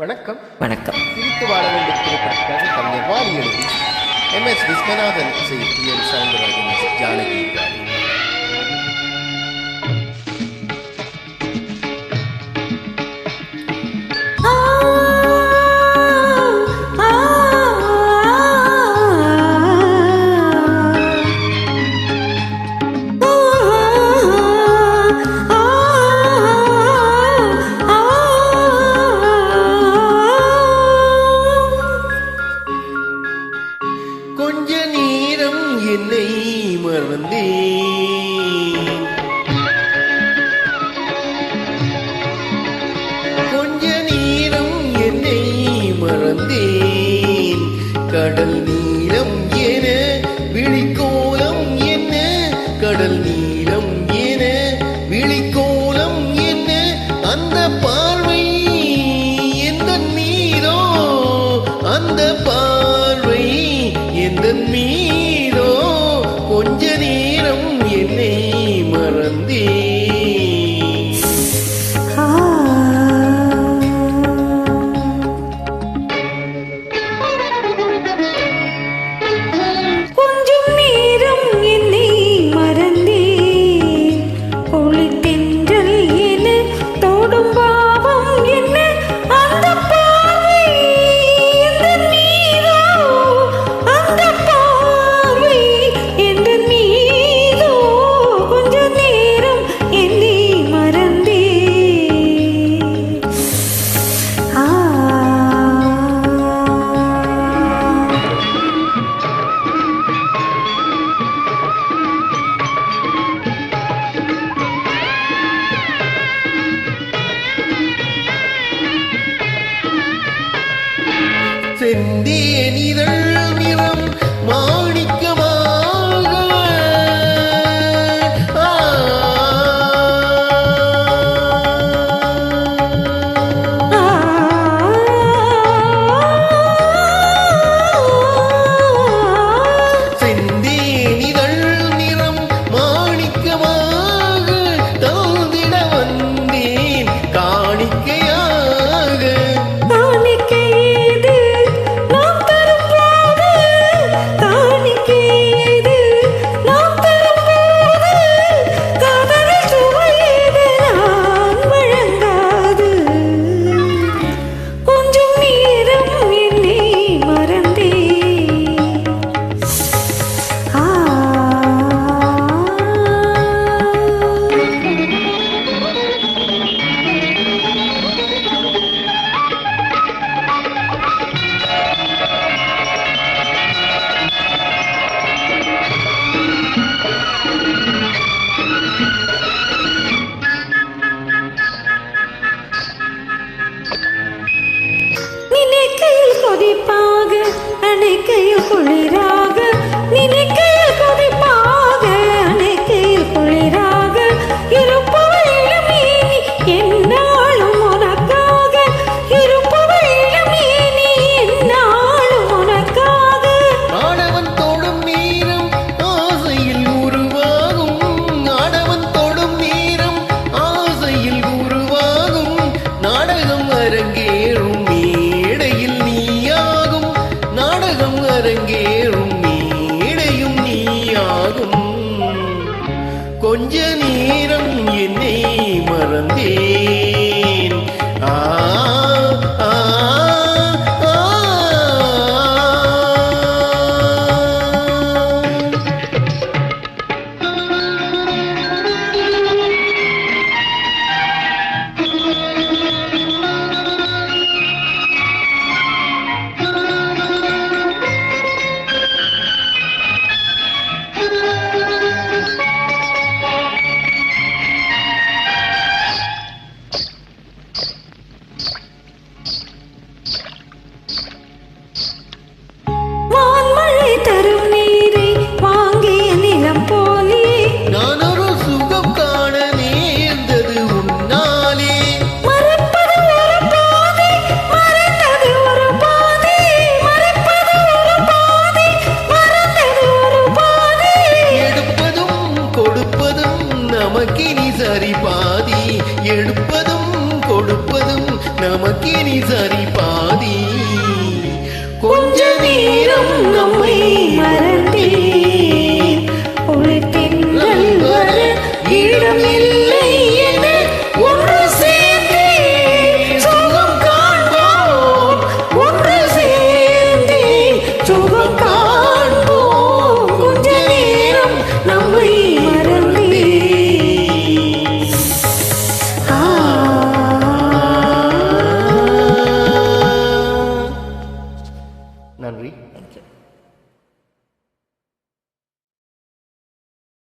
வணக்கம். வணக்கம். சிரித்து வாழ வேண்டும் திரைப்படத்திற்காக கலைஞர் வாரி எழுதி எம். எஸ். விஸ்வநாதன் இசையில் டி ஜானகி. கடல் நீளம் என விழிக்கோலம் என்ன? கடல் நீ indeed. கொஞ்ச நேரம் என் எடுப்பதும் கொடுப்பதும் நமக்கினி சரி பாதி. கொஞ்ச நேரம் நம்மை மறந்தே.